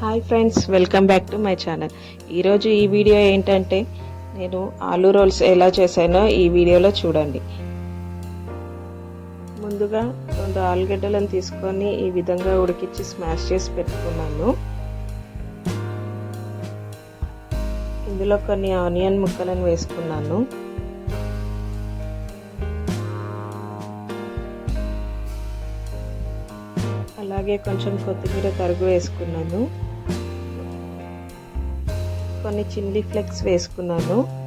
Hi friends welcome back to my channel ఈరోజు ఈ video ఏంటంటే నేను ఆలూ రోల్స్ ఎలా చేశానో ఈ వీడియోలో చూడండి. ముందుగా రెండు ఆలుగడ్డలను తీసుకొని ఈ విధంగా ఉడికించి స్మాష్ చేసి పెట్టుకున్నాను. ఇందులో కొన్ని ఆనియన్ ముక్కలను వేసుకున్నాను. అలాగే కొంచెం కొత్తిమీర తరుగు వేసుకున్నాను. కొన్ని చిల్లీ ఫ్లెక్స్ వేసుకున్నాను.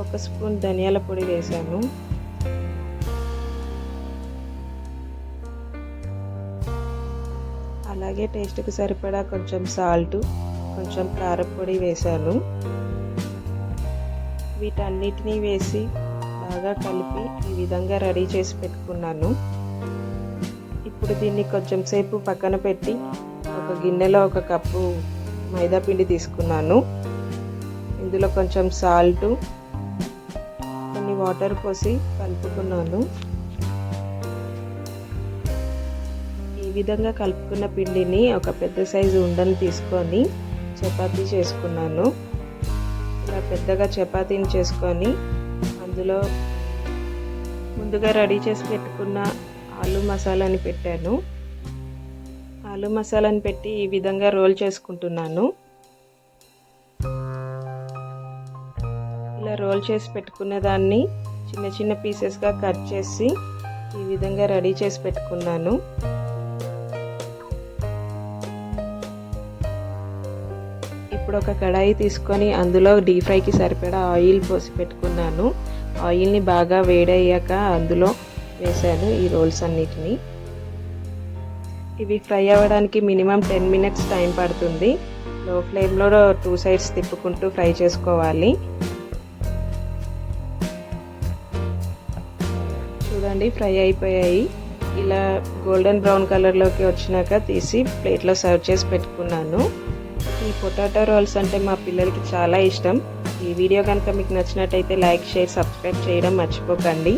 ఒక స్పూన్ ధనియాల పొడి వేసాను. అలాగే టేస్ట్కి సరిపడా కొంచెం సాల్ట్ కొంచెం కారపొడి వేసాను. వీటన్నిటినీ వేసి బాగా కలిపి ఈ విధంగా రెడీ చేసి పెట్టుకున్నాను. ఇప్పుడు దీన్ని కొంచెం సేపు పక్కన పెట్టి ఒక గిన్నెలో ఒక కప్పు మైదా పిండి తీసుకున్నాను. ఇందులో కొంచెం సాల్ట్ కొన్ని వాటర్ పోసి కలుపుకున్నాను. ఈ విధంగా కలుపుకున్న పిండిని ఒక పెద్ద సైజు ఉండని తీసుకొని చపాతీ చేసుకున్నాను. ఇలా పెద్దగా చపాతీని చేసుకొని అందులో ముందుగా రెడీ చేసి పెట్టుకున్న ఆలు మసాలాని పెట్టాను. ఆలు మసాలాని పెట్టి ఈ విధంగా రోల్ చేసుకుంటున్నాను. ఇలా రోల్ చేసి పెట్టుకున్న దాన్ని చిన్న చిన్న పీసెస్గా కట్ చేసి ఈ విధంగా రెడీ చేసి పెట్టుకున్నాను. ఇప్పుడు ఒక కడాయి తీసుకొని అందులో డీప్ ఫ్రైకి సరిపడా ఆయిల్ పోసి పెట్టుకున్నాను. ఆయిల్ని బాగా వేడయ్యాక అందులో వేశాను ఈ రోల్స్ అన్నిటిని. ఇవి ఫ్రై అవ్వడానికి మినిమం టెన్ మినిట్స్ టైం పడుతుంది. లో ఫ్లేమ్లో టూ సైడ్స్ తిప్పుకుంటూ ఫ్రై చేసుకోవాలి. చూడండి ఫ్రై అయిపోయాయి. ఇలా గోల్డెన్ బ్రౌన్ కలర్లోకి వచ్చినాక తీసి ప్లేట్లో సర్వ్ చేసి పెట్టుకున్నాను. ఈ పొటాటో రోల్స్ అంటే మా పిల్లలకి చాలా ఇష్టం. ఈ వీడియో కనుక మీకు నచ్చినట్టయితే లైక్ షేర్ సబ్స్క్రైబ్ చేయడం మర్చిపోకండి.